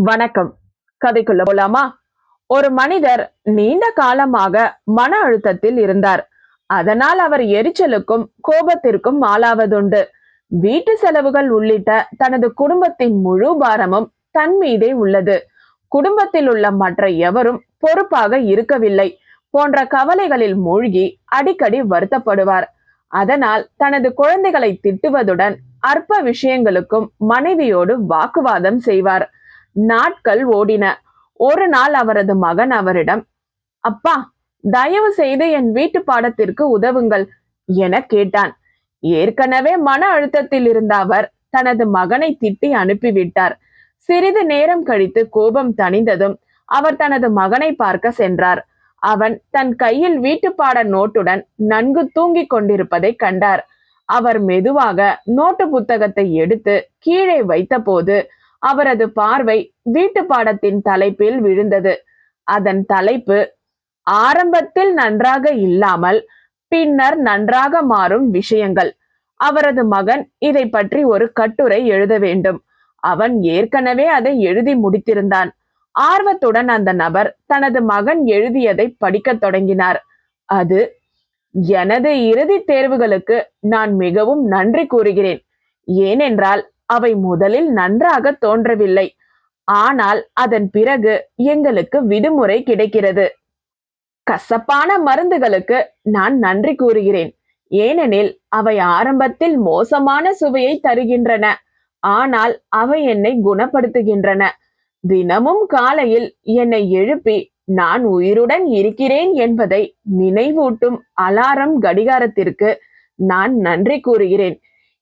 வணக்கம். கதைக்குள்ள போலாமா? ஒரு மனிதர் நீண்ட காலமாக மன அழுத்தத்தில் இருந்தார். அதனால் அவர் எரிச்சலுக்கும் கோபத்திற்கும் ஆளாவதுண்டு. வீட்டு செலவுகள் உள்ளிட்ட தனது குடும்பத்தின் முழு பாரமும் தன் மீதே உள்ளது. குடும்பத்தில் உள்ள மற்ற எவரும் பொறுப்பாக இருக்கவில்லை. போன்ற கவலைகளில் மூழ்கி அடிக்கடி வருத்தப்படுவார். அதனால் தனது குழந்தைகளை திட்டுவதுடன் அற்ப விஷயங்களுக்கும் மனைவியோடு வாக்குவாதம் செய்வார். நாட்கள் ஓடின. ஒரு நாள் அவரது மகன் அவரிடம் அப்பா தயவு செய்து என் வீட்டு பாடத்திற்கு உதவுங்கள் என கேட்டான். ஏற்கனவே மன அழுத்தத்தில் இருந்த அவர் தனது மகனை திட்டி அனுப்பிவிட்டார். சிறிது நேரம் கழித்து கோபம் தணிந்ததும் அவர் தனது மகனை பார்க்க சென்றார். அவன் தன் கையில் வீட்டு பாட நோட்டுடன் நன்கு தூங்கிக் கொண்டிருப்பதை கண்டார். அவர் மெதுவாக நோட்டு புத்தகத்தை எடுத்து கீழே வைத்தபோது அவரது பார்வை வீட்டு பாடத்தின் தலைப்பில் விழுந்தது. அதன் தலைப்பு ஆரம்பத்தில் நன்றாக இல்லாமல் பின்னர் நன்றாக மாறும் விஷயங்கள். அவரது மகன் இதை பற்றி ஒரு கட்டுரை எழுத வேண்டும். அவன் ஏற்கனவே அதை எழுதி முடித்திருந்தான். ஆர்வத்துடன் அந்த நபர் தனது மகன் எழுதியதை படிக்கத் தொடங்கினார். அது எனது இறுதித் தேர்வுகளுக்கு நான் மிகவும் நன்றி கூறுகிறேன். ஏனென்றால் அவை முதலில் நன்றாக தோன்றவில்லை. ஆனால் அதன் பிறகு எங்களுக்கு விடுமுறை கிடைக்கிறது. கசப்பான மருந்துகளுக்கு நான் நன்றி கூறுகிறேன். ஏனெனில் அவை ஆரம்பத்தில் மோசமான சுவையை தருகின்றன. ஆனால் அவை என்னை குணப்படுத்துகின்றன. தினமும் காலையில் என்னை எழுப்பி நான் உயிருடன் இருக்கிறேன் என்பதை நினைவூட்டும் அலாரம் கடிகாரத்திற்கு நான் நன்றி கூறுகிறேன்.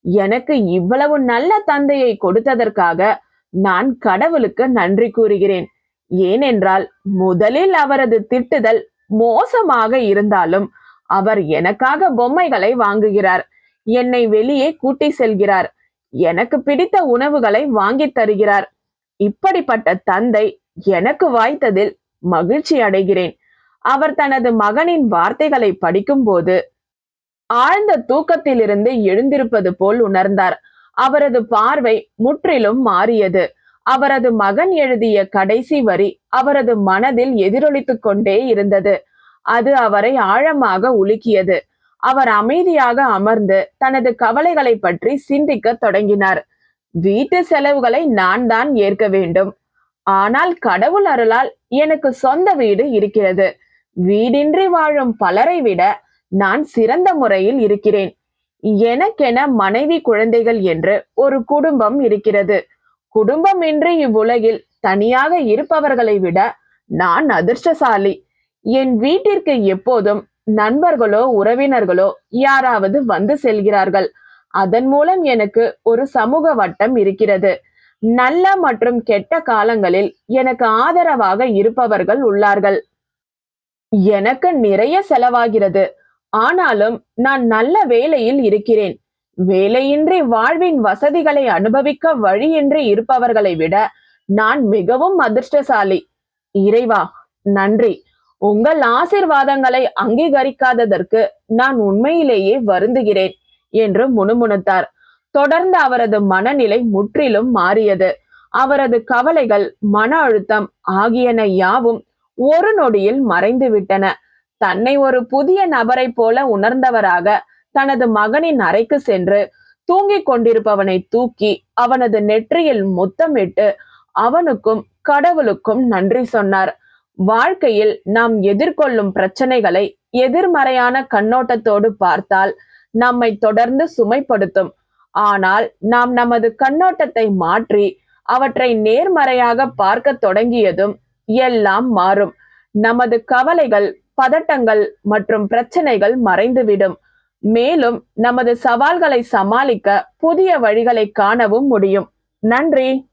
எனக்கு இவ்வளவு நல்ல தந்தையை கொடுத்ததற்காக நான் கடவுளுக்கு நன்றி கூறுகிறேன். ஏனென்றால் முதலில் அவரது திட்டுதல் மோசமாக இருந்தாலும் அவர் எனக்காக பொம்மைகளை வாங்குகிறார். என்னை வெளியே கூட்டி செல்கிறார். எனக்கு பிடித்த உணவுகளை வாங்கித் தருகிறார். இப்படிப்பட்ட தந்தை எனக்கு வாய்த்ததில் மகிழ்ச்சி அடைகிறேன். அவர் தனது மகனின் வார்த்தைகளை படிக்கும்போது ஆழ்ந்த தூக்கத்திலிருந்து எழுந்திருப்பது போல் உணர்ந்தார். அவரது பார்வை முற்றிலும் மாறியது. அவரது மகன் எழுதிய கடைசி வரி அவரது மனதில் எதிரொலித்துக் கொண்டே இருந்தது. அது அவரை ஆழமாக உலுக்கியது. அவர் அமைதியாக அமர்ந்து தனது கவலைகளை பற்றி சிந்திக்க தொடங்கினார். வீட்டு செலவுகளை நான் தான் ஏற்க வேண்டும். ஆனால் கடவுள் அருளால் எனக்கு சொந்த வீடு இருக்கிறது. வீடின்றி வாழும் பலரை விட நான் சிறந்த முறையில் இருக்கிறேன். எனக்கென மனைவி குழந்தைகள் என்று ஒரு குடும்பம் இருக்கிறது. குடும்பம் இன்று இவ்வுலகில் தனியாக இருப்பவர்களை விட நான் அதிர்ஷ்டசாலி. என் வீட்டிற்கு எப்போதும் நண்பர்களோ உறவினர்களோ யாராவது வந்து செல்கிறார்கள். அதன் மூலம் எனக்கு ஒரு சமூக வட்டம் இருக்கிறது. நல்ல மற்றும் கெட்ட காலங்களில் எனக்கு ஆதரவாக இருப்பவர்கள் உள்ளார்கள். எனக்கு நிறைய செலவாகிறது. ஆனாலும் நான் நல்ல வேலையில் இருக்கிறேன். வேலையின்றி வாழ்வின் வசதிகளை அனுபவிக்க வழியின்றி இருப்பவர்களை விட நான் மிகவும் அதிர்ஷ்டசாலி. இறைவா நன்றி. உங்கள் ஆசிர்வாதங்களை அங்கீகரிக்காததற்கு நான் உண்மையிலேயே வருந்துகிறேன் என்று முணுமுணுத்தார். தொடர்ந்து அவரது மனநிலை முற்றிலும் மாறியது. அவரது கவலைகள் மன அழுத்தம் ஆகியன யாவும் ஒரு நொடியில் மறைந்து விட்டன தன்னை ஒரு புதிய நபரை போல உணர்ந்தவராக தனது மகனின் அறைக்கு சென்று தூங்கிக் கொண்டிருப்பவனை தூக்கி அவனது நெற்றியில் முத்தமிட்டு அவனுக்கும் கடவுளுக்கும் நன்றி சொன்னார். வாழ்க்கையில் நாம் எதிர்கொள்ளும் பிரச்சனைகளை எதிர்மறையான கண்ணோட்டத்தோடு பார்த்தால் நம்மை தொடர்ந்து சுமைப்படுத்தும். ஆனால் நாம் நமது கண்ணோட்டத்தை மாற்றி அவற்றை நேர்மறையாக பார்க்க தொடங்கியதும் எல்லாம் மாறும். நமது கவலைகள் பதட்டங்கள் மற்றும் பிரச்சனைகள் மறைந்துவிடும். மேலும் நமது சவால்களை சமாளிக்க புதிய வழிகளை காணவும் முடியும். நன்றி.